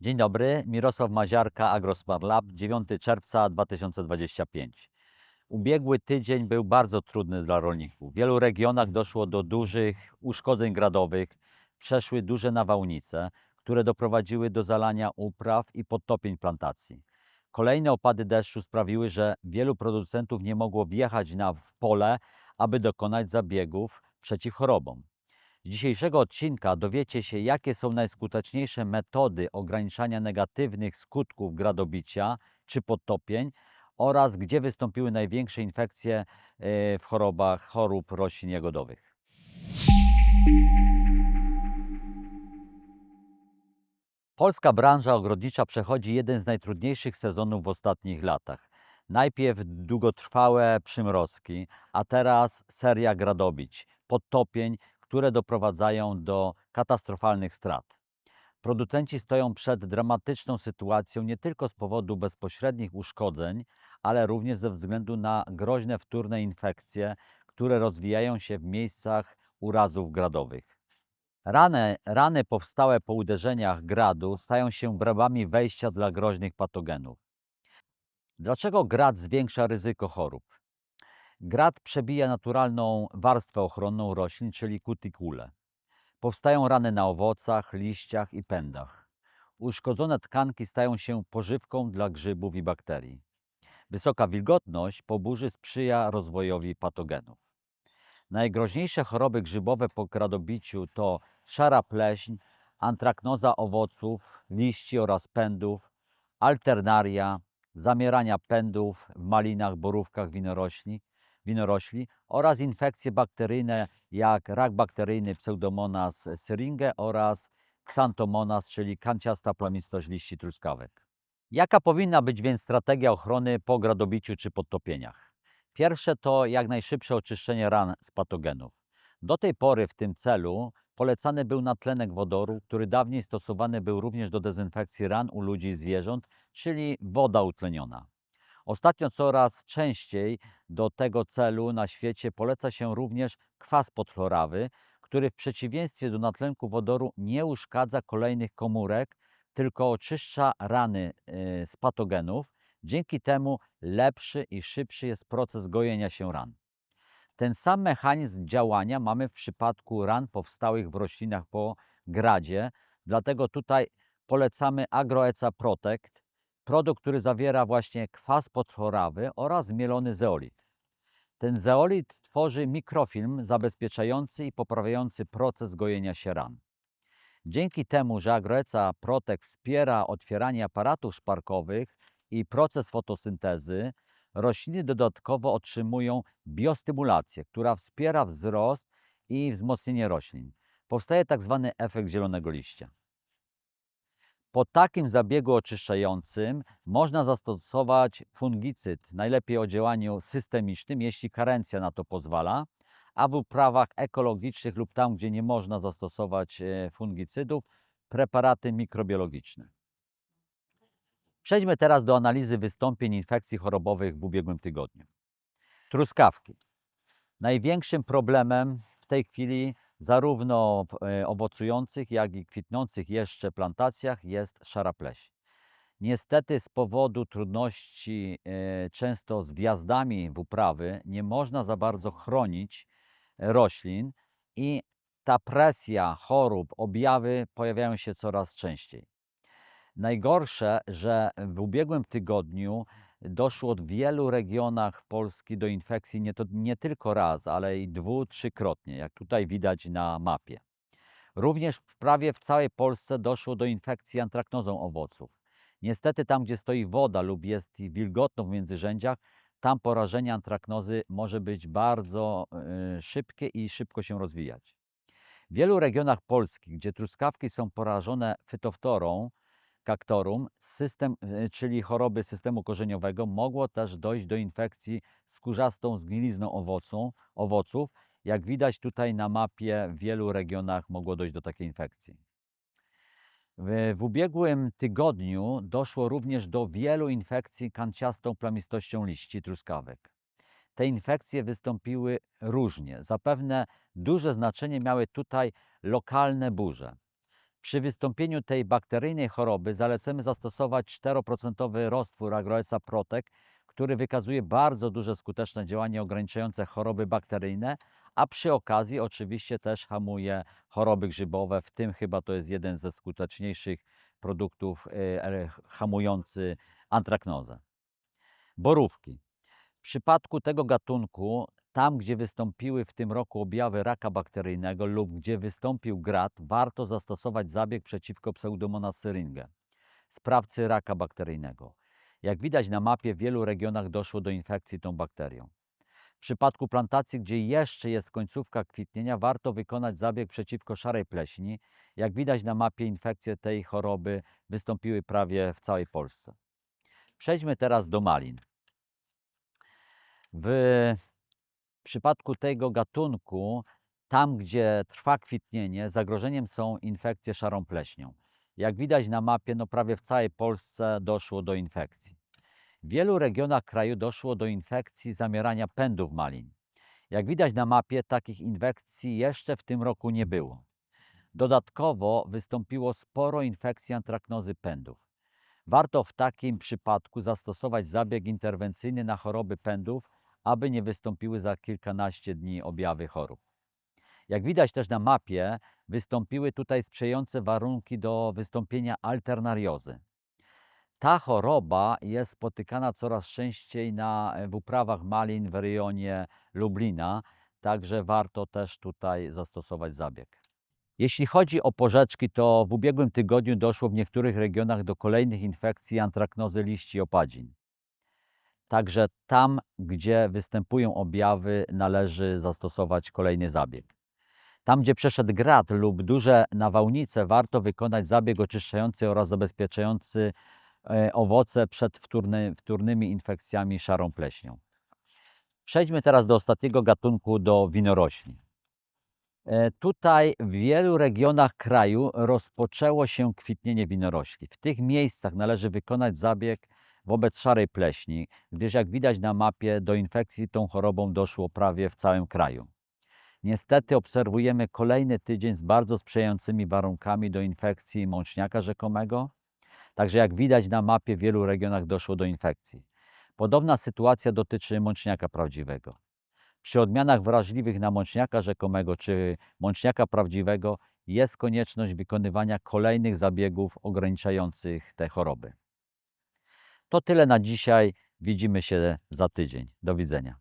Dzień dobry, Mirosław Maziarka, Agrosmart Lab, 9 czerwca 2025. Ubiegły tydzień był bardzo trudny dla rolników. W wielu regionach doszło do dużych uszkodzeń gradowych, przeszły duże nawałnice, które doprowadziły do zalania upraw i podtopień plantacji. Kolejne opady deszczu sprawiły, że wielu producentów nie mogło wjechać na pole, aby dokonać zabiegów przeciw chorobom. Dzisiejszego odcinka dowiecie się, jakie są najskuteczniejsze metody ograniczania negatywnych skutków gradobicia czy podtopień oraz gdzie wystąpiły największe infekcje e, w chorobach chorób roślin jagodowych. Polska branża ogrodnicza przechodzi jeden z najtrudniejszych sezonów w ostatnich latach. Najpierw długotrwałe przymrozki, a teraz seria gradobić, podtopień, które doprowadzają do katastrofalnych strat. Producenci stoją przed dramatyczną sytuacją nie tylko z powodu bezpośrednich uszkodzeń, ale również ze względu na groźne wtórne infekcje, które rozwijają się w miejscach urazów gradowych. Rany, rany powstałe po uderzeniach gradu stają się bramami wejścia dla groźnych patogenów. Dlaczego grad zwiększa ryzyko chorób? Grad przebija naturalną warstwę ochronną roślin, czyli kutikule. Powstają rany na owocach, liściach i pędach. Uszkodzone tkanki stają się pożywką dla grzybów i bakterii. Wysoka wilgotność po burzy sprzyja rozwojowi patogenów. Najgroźniejsze choroby grzybowe po gradobiciu to szara pleśń, antraknoza owoców, liści oraz pędów, alternaria, zamierania pędów w malinach, borówkach winorośli, winorośli oraz infekcje bakteryjne jak rak bakteryjny Pseudomonas syringae oraz Xanthomonas, czyli kanciasta plamistość liści truskawek. Jaka powinna być więc strategia ochrony po gradobiciu czy podtopieniach? Pierwsze to jak najszybsze oczyszczenie ran z patogenów. Do tej pory w tym celu polecany był natlenek wodoru, który dawniej stosowany był również do dezynfekcji ran u ludzi i zwierząt, czyli woda utleniona. Ostatnio coraz częściej do tego celu na świecie poleca się również kwas podchlorawy, który w przeciwieństwie do natlenku wodoru nie uszkadza kolejnych komórek, tylko oczyszcza rany y, z patogenów. Dzięki temu lepszy i szybszy jest proces gojenia się ran. Ten sam mechanizm działania mamy w przypadku ran powstałych w roślinach po gradzie, dlatego tutaj polecamy AgroEca Protect, produkt, który zawiera właśnie kwas podchlorawy oraz zmielony zeolit. Ten zeolit tworzy mikrofilm zabezpieczający i poprawiający proces gojenia się ran. Dzięki temu, że AgroEca Protect wspiera otwieranie aparatów szparkowych i proces fotosyntezy, rośliny dodatkowo otrzymują biostymulację, która wspiera wzrost i wzmocnienie roślin. Powstaje tak zwany efekt zielonego liścia. Po takim zabiegu oczyszczającym można zastosować fungicyd, najlepiej o działaniu systemicznym, jeśli karencja na to pozwala, a w uprawach ekologicznych lub tam, gdzie nie można zastosować e, fungicydów, preparaty mikrobiologiczne. Przejdźmy teraz do analizy wystąpień infekcji chorobowych w ubiegłym tygodniu. Truskawki. Największym problemem w tej chwili zarówno w e, owocujących, jak i kwitnących jeszcze plantacjach jest szara pleśń. Niestety z powodu trudności e, często z wjazdami w uprawy nie można za bardzo chronić roślin i ta presja chorób, objawy pojawiają się coraz częściej. Najgorsze, że w ubiegłym tygodniu doszło w wielu regionach Polski do infekcji nie, to, nie tylko raz, ale i dwu, trzykrotnie, jak tutaj widać na mapie. Również prawie w całej Polsce doszło do infekcji antraknozą owoców. Niestety tam, gdzie stoi woda lub jest wilgotno w międzyrzędziach, tam porażenie antraknozy może być bardzo y, szybkie i szybko się rozwijać. W wielu regionach Polski, gdzie truskawki są porażone fytoftorą, kaktorum, system, y, czyli choroby systemu korzeniowego, mogło też dojść do infekcji skórzastą zgnilizną owocu, owoców. Jak widać tutaj na mapie, w wielu regionach mogło dojść do takiej infekcji. W, w ubiegłym tygodniu doszło również do wielu infekcji kanciastą plamistością liści truskawek. Te infekcje wystąpiły różnie. Zapewne duże znaczenie miały tutaj lokalne burze. Przy wystąpieniu tej bakteryjnej choroby zalecamy zastosować 4% roztwór Agroeca Protek, który wykazuje bardzo duże skuteczne działanie ograniczające choroby bakteryjne, a przy okazji oczywiście też hamuje choroby grzybowe, w tym chyba to jest jeden ze skuteczniejszych produktów y, e, hamujący antraknozę. Borówki. W przypadku tego gatunku, tam gdzie wystąpiły w tym roku objawy raka bakteryjnego lub gdzie wystąpił grat, warto zastosować zabieg przeciwko Pseudomonas syringae, sprawcy raka bakteryjnego. Jak widać na mapie, w wielu regionach doszło do infekcji tą bakterią. W przypadku plantacji, gdzie jeszcze jest końcówka kwitnienia, warto wykonać zabieg przeciwko szarej pleśni. Jak widać na mapie, infekcje tej choroby wystąpiły prawie w całej Polsce. Przejdźmy teraz do malin. W przypadku tego gatunku, tam gdzie trwa kwitnienie, zagrożeniem są infekcje szarą pleśnią. Jak widać na mapie, no prawie w całej Polsce doszło do infekcji. W wielu regionach kraju doszło do infekcji zamierania pędów malin. Jak widać na mapie, takich infekcji jeszcze w tym roku nie było. Dodatkowo wystąpiło sporo infekcji antraknozy pędów. Warto w takim przypadku zastosować zabieg interwencyjny na choroby pędów, aby nie wystąpiły za kilkanaście dni objawy chorób. Jak widać też na mapie, wystąpiły tutaj sprzyjające warunki do wystąpienia alternariozy. Ta choroba jest spotykana coraz częściej na, w uprawach malin w rejonie Lublina, także warto też tutaj zastosować zabieg. Jeśli chodzi o porzeczki, to w ubiegłym tygodniu doszło w niektórych regionach do kolejnych infekcji antraknozy liści opadzin. Także tam, gdzie występują objawy, należy zastosować kolejny zabieg. Tam, gdzie przeszedł grat lub duże nawałnice, warto wykonać zabieg oczyszczający oraz zabezpieczający e, owoce przed wtórny, wtórnymi infekcjami szarą pleśnią. Przejdźmy teraz do ostatniego gatunku, do winorośli. E, Tutaj w wielu regionach kraju rozpoczęło się kwitnienie winorośli. W tych miejscach należy wykonać zabieg wobec szarej pleśni, gdyż jak widać na mapie do infekcji tą chorobą doszło prawie w całym kraju. Niestety obserwujemy kolejny tydzień z bardzo sprzyjającymi warunkami do infekcji mączniaka rzekomego. Także jak widać na mapie w wielu regionach doszło do infekcji. Podobna sytuacja dotyczy mączniaka prawdziwego. Przy odmianach wrażliwych na mączniaka rzekomego czy mączniaka prawdziwego jest konieczność wykonywania kolejnych zabiegów ograniczających te choroby. To tyle na dzisiaj. Widzimy się za tydzień. Do widzenia.